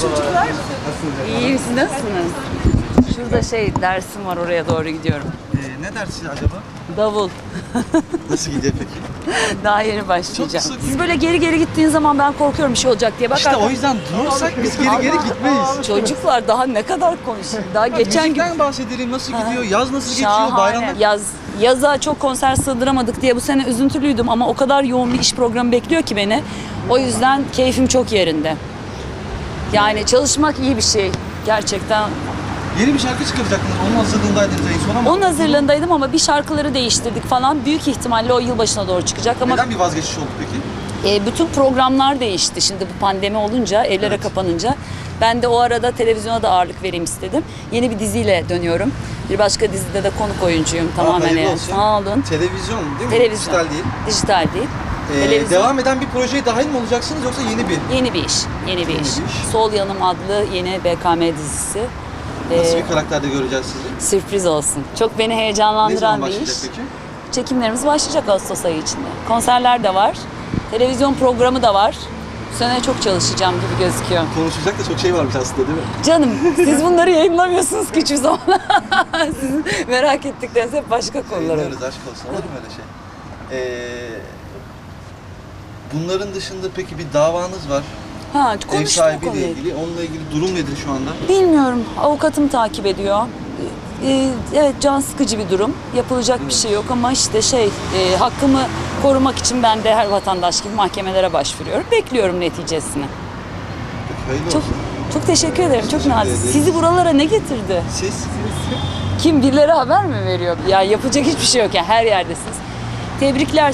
Çocuklar İyi, siz nasılsınız? Şurada şey dersim var oraya doğru gidiyorum. Ee, ne dersi acaba? Davul. Nasıl gidiyor peki? Daha yeni başlayacağım. Çok. Siz böyle geri geri gittiğin zaman ben korkuyorum bir şey olacak diye. Bak İşte arka- o yüzden durursak biz geri geri gitmeyiz. Çocuklar daha ne kadar konuşayım. Daha geçen gün Müzikten bahsedelim. Nasıl gidiyor? Yaz nasıl geçiyor? Bayramda Yaz, yaza çok konser sığdıramadık diye bu sene üzüntülüydüm ama o kadar yoğun bir iş programı bekliyor ki beni. O yüzden keyfim çok yerinde. Yani çalışmak iyi bir şey. Gerçekten. yeni bir şarkı çıkaracaktınız. Onun hazırlığındaydınız en son ama. Onun hazırlığındaydım ama bir şarkıları değiştirdik falan. Büyük ihtimalle o yılbaşına doğru çıkacak ama Neden bir vazgeçiş oldu peki? e, bütün programlar değişti. Şimdi bu pandemi olunca, evlere Evet. kapanınca ben de o arada televizyona da ağırlık vereyim istedim. Yeni bir diziyle dönüyorum. Bir başka dizide de konuk oyuncuyum tamamen. hayırlı olsun. Sağ olun. Televizyon değil mi? Televizyon. Dijital değil. Dijital değil. Ee, Televizyon. devam eden bir projeye dahil mi olacaksınız yoksa yeni bir? Yeni bir iş. Yeni bir iş. bir iş. Sol Yanım adlı yeni BKM dizisi. Nasıl Ee, bir karakterde göreceğiz sizi? sürpriz olsun. Çok beni Ne heyecanlandıran zaman bir başlayacak iş. peki? Çekimlerimiz başlayacak Ağustos ayı içinde. Konserler de var. Televizyon programı da var. Bu sene çok çalışacağım gibi gözüküyor. Konuşacak da çok şey varmış aslında değil mi? Canım siz bunları yayınlamıyorsunuz ki hiçbir zaman. Sizin merak ettikleriniz hep başka konular. Yayınlarız aşk olsun. Olur mu öyle şey? Ee, bunların dışında peki bir davanız var. Ha, Ev konuştuk o sahibiyle konuyu. ilgili. Onunla ilgili durum nedir şu anda? Bilmiyorum. Avukatım takip ediyor. Ee, evet can sıkıcı bir durum. Yapılacak bir şey yok ama işte şey e, hakkımı korumak için ben de her vatandaş gibi mahkemelere başvuruyorum. Bekliyorum neticesini. Peki, hayırlı Çok olsun. çok teşekkür ederim. Çok Teşekkür nazik. ederiz. Sizi buralara ne getirdi? Siz? Kim birileri haber mi veriyor? Ya yapacak hiçbir şey yok ya. Her yerdesiniz. Tebrikler